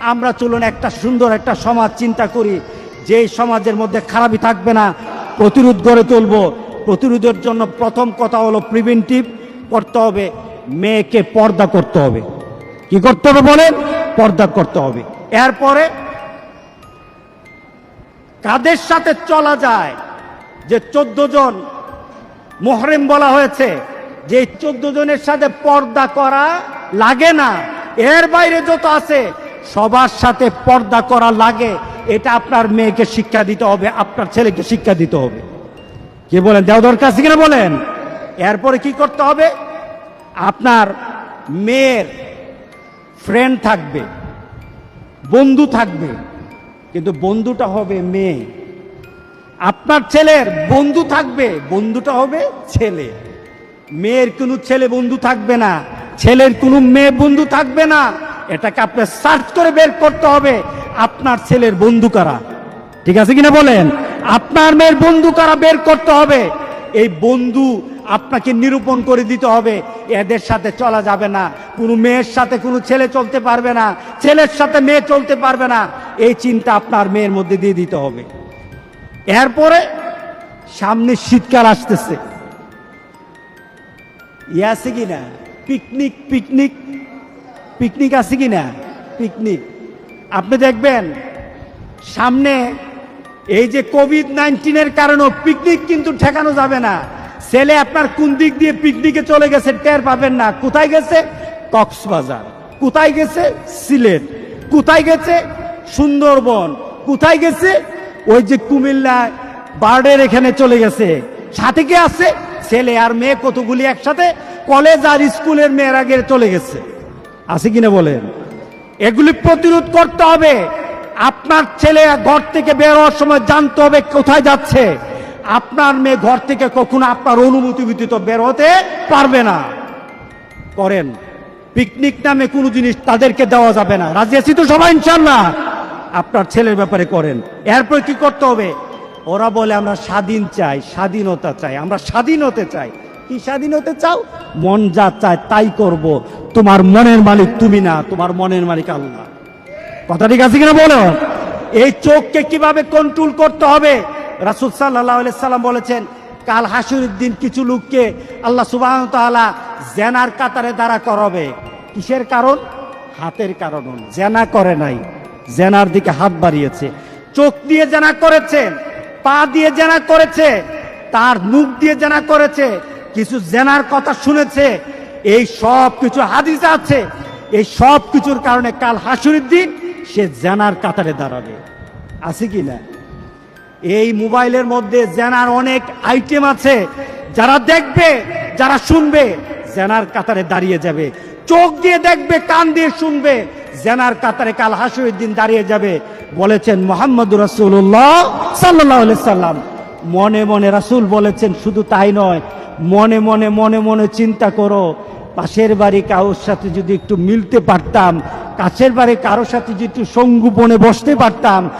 আমরা চলুন একটা সুন্দর একটা সমাজ চিন্তা করি। যেই সমাজের মধ্যে খারাপই থাকবে না, প্রতিরোধ গড়ে তুলব। প্রতিরোধের জন্য প্রথম কথা হলো প্রিভেন্টিভ করতে হবে, মেয়েকে পর্দা করতে হবে। কি করতে হবে বলেন? পর্দা করতে হবে। এরপরে কাদের সাথে চলা যায়? যে চোদ্দ জন মোহরেম বলা হয়েছে যে চোদ্দ জনের সাথে পর্দা করা লাগে না। এর বাইরে যত আছে সবার সাথে পর্দা করা লাগে, এটা আপনার মেয়েকে শিক্ষা দিতে হবে, আপনার ছেলেকে শিক্ষা দিতে হবে। কি বলেন? দেওয়া দরকার কিনা বলেন? এরপরে কি করতে হবে? আপনার মেয়ের ফ্রেন্ড থাকবে, বন্ধু থাকবে, কিন্তু বন্ধুটা হবে মেয়ে। আপনার ছেলের বন্ধু থাকবে, বন্ধুটা হবে ছেলে। মেয়ের কোনো ছেলে বন্ধু থাকবে না, ছেলের কোনো মেয়ে বন্ধু থাকবে না। এটাকে আপনার সার্চ করে বের করতে হবে, আপনার ছেলের বন্ধু কারা? ঠিক আছে কিনা বলেন? আপনার মেয়ের বন্ধু কারা বের করতে হবে? এই বন্ধু আপনাকে নিরূপণ করে দিতে হবে, এদের সাথে চলা যাবে না, কোনো মেয়ের সাথে কোনো ছেলে চলতে পারবে না, ছেলের সাথে মেয়ে চলতে পারবে না, এই চিন্তা আপনার মেয়ের মধ্যে দিয়ে দিতে হবে। এরপরে সামনে শীতকাল আসতেছে। ইয়ে আছে কি না পিকনিক পিকনিক পিকনিক আছে কি না পিকনিক। আপনি দেখবেন, সামনে এই যে কোভিড নাইন্টিনের কারণেও পিকনিক কিন্তু ঠেকানো যাবে না। ছেলে আপনার কোন দিক দিয়ে পিকনিকে চলে গেছে টের পাবেন না। কোথায় গেছে? কক্সবাজার। কোথায় গেছে? সিলেট। কোথায় গেছে? সুন্দরবন। কোথায় গেছে? ওই যে কুমিল্লা বার্ডের এখানে চলে গেছে। সাথে কে আছে? ছেলে আর মেয়ে কতগুলি একসাথে? কলেজ আর স্কুলের মেয়ের চলে গেছে। আছে কিনা বলেন? এগুলি প্রতিরোধ করতে হবে। আপনার ছেলে ঘর থেকে বের হওয়ার সময় জানতে হবে কোথায় যাচ্ছে। আপনার মেয়ে ঘর থেকে কখনো আপনার অনুমতি ব্যতীত বের হতে পারবে না। করেন। পিকনিক নামে কোনো জিনিস তাদেরকে দেওয়া যাবে না। রাজি আছি তো সবাই ইনশাল্লাহ আপনার ছেলের ব্যাপারে করেন। এরপর কি করতে হবে? ওরা বলে, আমরা স্বাধীন চাই, স্বাধীনতা চাই, আমরা স্বাধীন হতে চাই। কি স্বাধীন হতে চাও? মন যা চায় তাই করব। তোমার মনের মালিক তুমি না, তোমার মনের মালিক আল্লাহ। কথা ঠিক আছে কিনা বলো? এই চোখকে কীভাবে কন্ট্রোল করতে হবে? রাসুল সাল্লাহ সাল্লাম বলেছেন, কাল হাসুরের দিন কিছু লোককে আল্লাহ সুবাহ তাআলা জেনার কাতারে দাঁড়া করাবে। কিসের কারণ? হাতের কারণ জেনা করে নাই, জেনার দিকে হাত বাড়িয়েছে। চোখ দিয়ে জেনা করেছে, পা দিয়ে জেনা করেছে, তার মুখ দিয়ে জেনা করেছে, কিছু জেনার কথা শুনেছে এই সব কিছু হাদিস আছে। এই সব কিছুর কারণে কাল হাসুরের দিন সে জেনার কাতারে দাঁড়াবে। আছে কি না? এই মোবাইলের মধ্যে জেনার অনেক আইটেম আছে। যারা দেখবে, যারা শুনবে, জেনার কাতারে দাঁড়িয়ে যাবে। চোখ দিয়ে দেখবে, কান দিয়ে শুনবে, জেনার কাতারে কাল হাসুরের দিন দাঁড়িয়ে যাবে। বলেছেন মোহাম্মদ রাসূলুল্লাহ সাল্লাল্লাহু আলাইহি সাল্লাম। মনে মনে রাসূল বলেছেন, শুধু তাই নয় মনে মনে মনে মনে চিন্তা করো। পাশের বাড়ি কারোর সাথে যদি একটু মিলতে পারতাম, কাছের বাড়ি কারোর সাথে যদি একটু সঙ্গুপনে বসতে পারতাম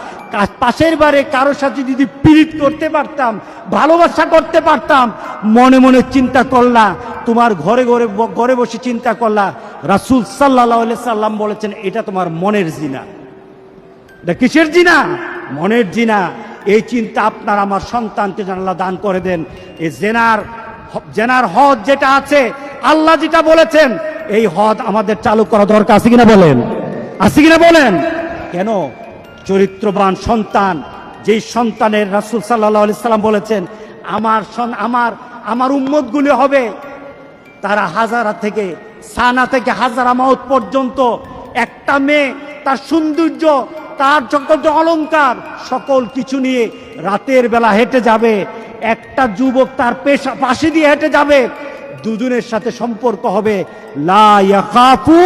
পাশের বাড়ি কারোর সাথে যদি পীড়িত করতে পারতাম, ভালোবাসা করতে পারতাম, মনে মনে চিন্তা করলা, তোমার ঘরে ঘরে ঘরে বসে চিন্তা করলা, রাসূল সাল্লাহ সাল্লাম বলেছেন, এটা তোমার মনের জিনা। এটা কিসের জিনা? মনের জিনা। এই চিন্তা আপনার আমার সন্তানকে আল্লাহ দান করে দেন। এই জেনার জেনার হদ যেটা আছে, আল্লাহ যেটা বলেছেন, এই হদ আমাদের চালু করা দরকার, আছে কিনা বলেন? আছে কিনা বলেন? কেন? চরিত্রবান সন্তান, যেই সন্তানের রাসূল সাল্লাহ আলি সাল্লাম বলেছেন, আমার আমার আমার উম্মতগুলি হবে। তারা হাজারা থেকে, সানা থেকে হাজারা মাউত পর্যন্ত, একটা মেয়ে, তার সৌন্দর্য, তার সকল অলঙ্কার সকল কিছু নিয়ে রাতের বেলা হেঁটে যাবে। একটা যুবক তার পেশা পাশে দিয়ে হেঁটে যাবে। দুজনের সাথে সম্পর্ক হবে, লা ইয়াখাফু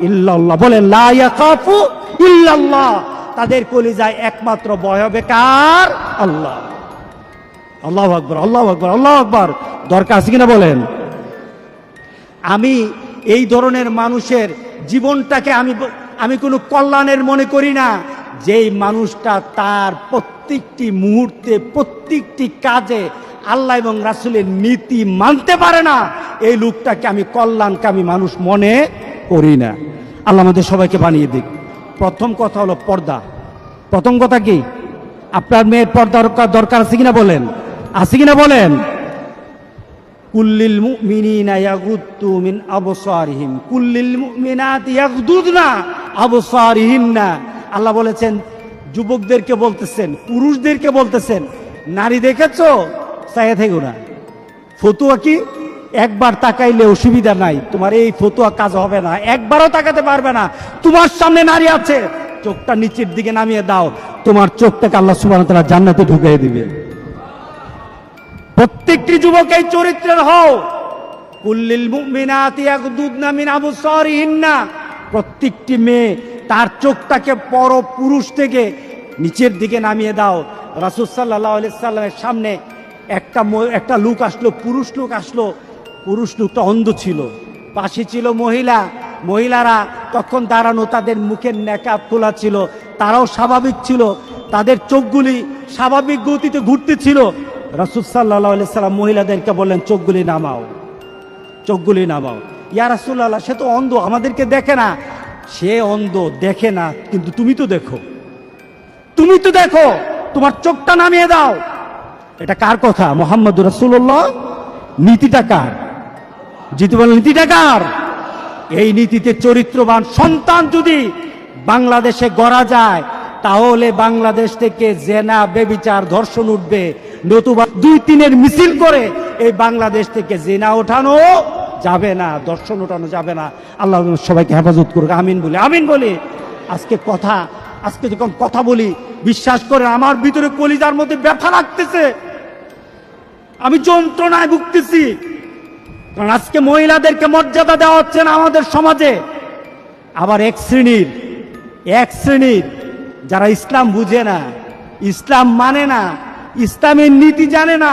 ইল্লাল্লাহ। বলেন লা ইয়াখাফু ইল্লাল্লাহ। তাদের কলিজায় একমাত্র ভয় হবে কার? আল্লাহ। আল্লাহ আকবর আল্লাহ আকবর আল্লাহ আকবর। দরকার আছে কিনা বলেন? আমি এই ধরনের মানুষের জীবনটাকে আমি আমি কোনো কল্যাণের মনে করি না। যেই মানুষটা তার প্রত্যেকটি মুহূর্তে, প্রত্যেকটি কাজে আল্লাহ এবং রাসুলের নীতি মানতে পারে না, এই লোকটাকে আমি কল্যাণকামী মানুষ মনে করি না। আল্লাহ আমাদের সবাইকে বানিয়ে দিক। প্রথম কথা হলো পর্দা। প্রথম কথা কি? আপনার মেয়ের পর্দা দরকার- আছে কিনা বলেন? আছে কিনা বলেন? কুল্লিল মুমিনিনা মিন আল্লাহ বলেছেন, যুবকদেরকে বলতেছেন, পুরুষদেরকে বলতেছেন, নারী দেখেছ? চাইয়া থেকো না ফতুয়া কি? একবার তাকাইলে অসুবিধা নাই। তোমার এই ফতুয়া কাজ হবে না। একবারও তাকাতে পারবে না। তোমার সামনে নারী আছে। চোখটা নিচের দিকে নামিয়ে দাও। তোমার চোখটাকে আল্লাহ ওয়া তাআলা জান্নাতে ঢুকিয়ে দিবে। প্রত্যেকটি যুবক এই চরিত্রের হও। কুল্লিল মুমিনাতি ইয়াগদুদনা মিন আবসারিহিন্না। প্রত্যেকটি মেয়ে তার চোখটাকে পর পুরুষ থেকে নিচের দিকে নামিয়ে দাও। রাসূল আলাইহি সাল্লামের সামনে একটা একটা লোক আসলো, পুরুষ লোক আসলো। পুরুষ লোকটা অন্ধ ছিল, পাশে ছিল মহিলা। মহিলারা তখন দাঁড়ানো, তাদের মুখের নেকাব খোলা ছিল, তারাও স্বাভাবিক ছিল, তাদের চোখগুলি স্বাভাবিক গতিতে ঘুরতেছিল। রাসুল সাল্লাহ সাল্লাম মহিলাদেরকে বললেন, চোখগুলি নামাও চোখগুলি নামাও। ইয়া রাসুল্লাহ সে তো অন্ধ, আমাদেরকে দেখে না। সে অন্ধ দেখে না, কিন্তু তুমি তো দেখো। তুমি তো দেখো, তোমার চোখটা নামিয়ে দাও। এটা কার কথা? মোহাম্মদ রাসুল্লাহ নীতিটা কার? জিতু বলেন নীতিটা কার? এই নীতিতে চরিত্রবান সন্তান যদি বাংলাদেশে গড়া যায়, তাহলে বাংলাদেশ থেকে জেনা, বেবিচার, ধর্ষণ উঠবে। নতুবা দুই তিনের মিছিল করে এই বাংলাদেশ থেকে জেনা ওঠানো যাবে না, দর্শন ওঠানো যাবে না। আল্লাহ সবাইকে হেফাজত করুক, আমিন বলি আমিন বলি। আজকে কথা, আজকে যখন কথা বলি, বিশ্বাস করে আমার ভিতরে কলিজার মধ্যে ব্যথা লাগতেছে। আমি যন্ত্রণায় ভুগতেছি। কারণ আজকে মহিলাদেরকে মর্যাদা দেওয়া হচ্ছে না আমাদের সমাজে। আবার এক শ্রেণির এক শ্রেণির যারা ইসলাম বুঝে না, ইসলাম মানে না, ইসলামের নীতি জানে না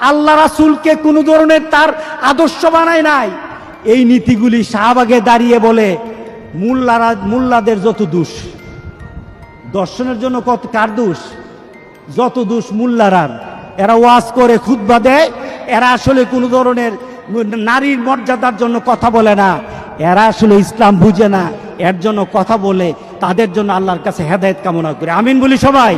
আল্লাহ রাসুলকে কোনো ধরনের তার আদর্শ বানায় নাই। এই নীতিগুলি শাহবাগে দাঁড়িয়ে বলে, মোল্লারা, মোল্লাদের যত দোষ, দর্শনের জন্য কত, কার দোষ? যত দোষ মোল্লারার। এরা ওয়াজ করে, খুতবা দেয়, এরা আসলে কোনো ধরনের নারীর মর্যাদার জন্য কথা বলে না। এরা আসলে ইসলাম বুঝে না, এর জন্য কথা বলে, তাদের জন্য আল্লাহর কাছে হেদায়েত কামনা করে। আমিন বলি সবাই।